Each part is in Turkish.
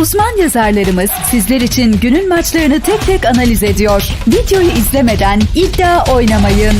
Uzman yazarlarımız sizler için günün maçlarını tek tek analiz ediyor. Videoyu izlemeden iddia oynamayın.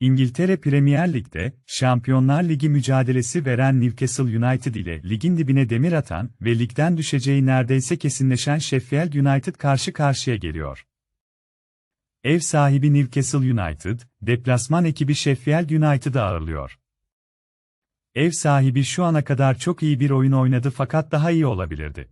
İngiltere Premier Lig'de Şampiyonlar Ligi mücadelesi veren Newcastle United ile ligin dibine demir atan ve ligden düşeceği neredeyse kesinleşen Sheffield United karşı karşıya geliyor. Ev sahibi Newcastle United, deplasman ekibi Sheffield United'ı ağırlıyor. Ev sahibi şu ana kadar çok iyi bir oyun oynadı fakat daha iyi olabilirdi.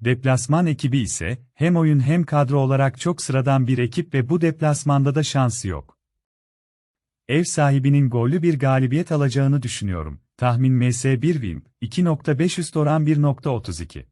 Deplasman ekibi ise hem oyun hem kadro olarak çok sıradan bir ekip ve bu deplasmanda da şansı yok. Ev sahibinin gollü bir galibiyet alacağını düşünüyorum. Tahmin MS1 win, 2.5 üst oran 1.32.